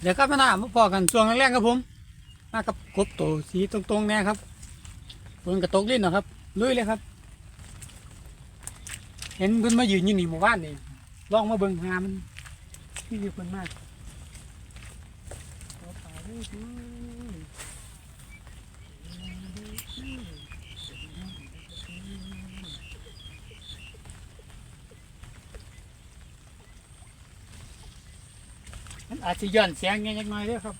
เดี๋ยวก็มาหน้ามาพอกันช่วงแรกๆครับผม มากับกบตัวสีตรงๆเนี่ยครับฝนกระตกลิ้นนะครับลุยเลยครับ เห็นเพิ่นมายืนอยู่นี่หมู่บ้านนี่ลองมาเบิ่งหามันที่มีเพิ่นมากเอาปลาด้วยสิ มันอาจจะย้อนเสียงเงี้ยจักหน่อยเด้อครับ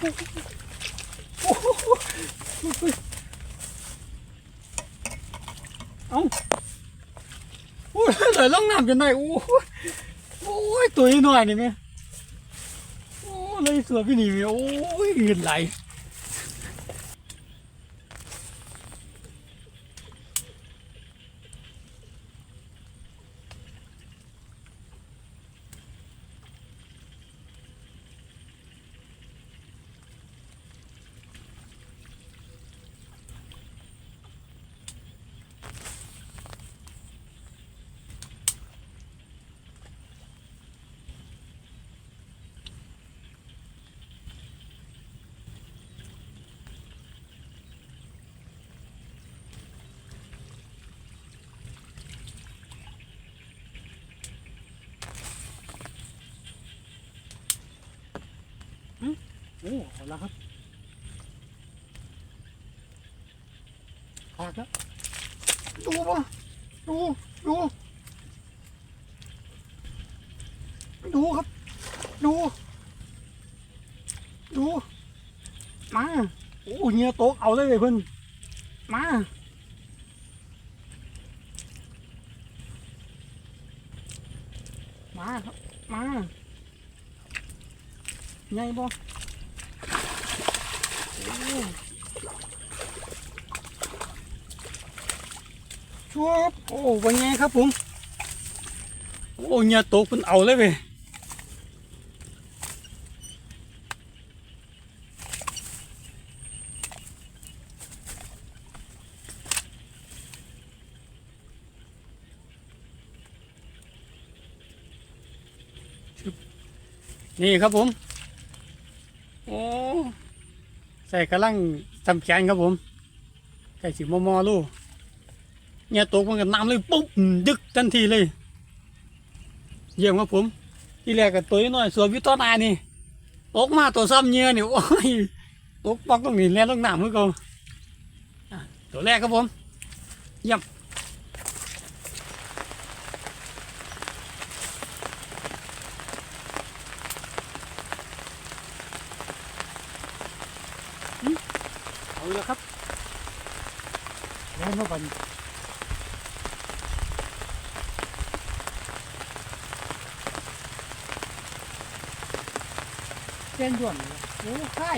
เอ้าโอ้ยเลยล่องน้ำจนได้โอ้ยโอ้ยตัวนี้หน่อยนี่แม่โอ้ยเลยสวยพี่นี่มีโอ้ยเงินไหล โอ้เอาละครับขาดแล้วดูปะดูดูดูครับ ดู ดู มาโอ้เฮียโต๊ะเอาได้เลยเพิ่อนมามาครับมาไงบ่โอ้ชัว บโอ้วันไงครับผม โอ้เฮียโต๊ะเพิ่นเอาเลยเว้ยนี่ครับผม โอ้ ใส่กระลังทำแขนครับผม ใส่สีมอมอลูก เนี่ยตกมันกับน้ำเลยปุ๊บดึกทันทีเลย เยี่ยมครับผม ที่แรกกับตัวน้อยสวยวิตอนานี่ตกมาตัวซ้ำเงี้ยนี่โอ้ยตกปอกตรงนี้แล้วต้องน้ำมือเขาอะตัวแรกครับผมเยี่ยมเอาเลยครับแล้วมาบัน ส้นด่วนเลยโอ้ไข่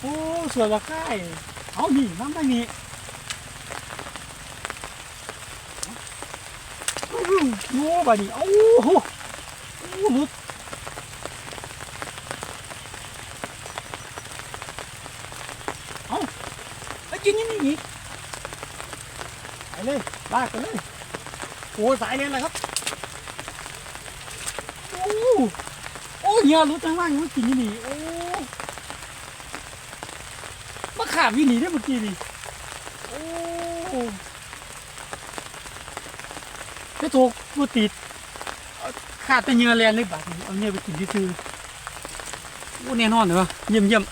โอ้สวยละไข่เอาหนี่น้ำไปนี่โอ้โหบัดนี้โอ้โหโอ้หลุดไปกินยังไงไปเลยลากไปเลยโอ้สายเลยนะครับโอ้ เหี้ยรู้ทั้งว่างมันกินนี่โอ้มาขาบวินีได้เมื่อกี้นี่โอ้จะถูกกูติดขาดแต่เหงื่อแรงเลยบาดเอาเนี่ยไปกินที่ซื้อโอ้แน่นอนเหรอเยี่ยมเยี่ยม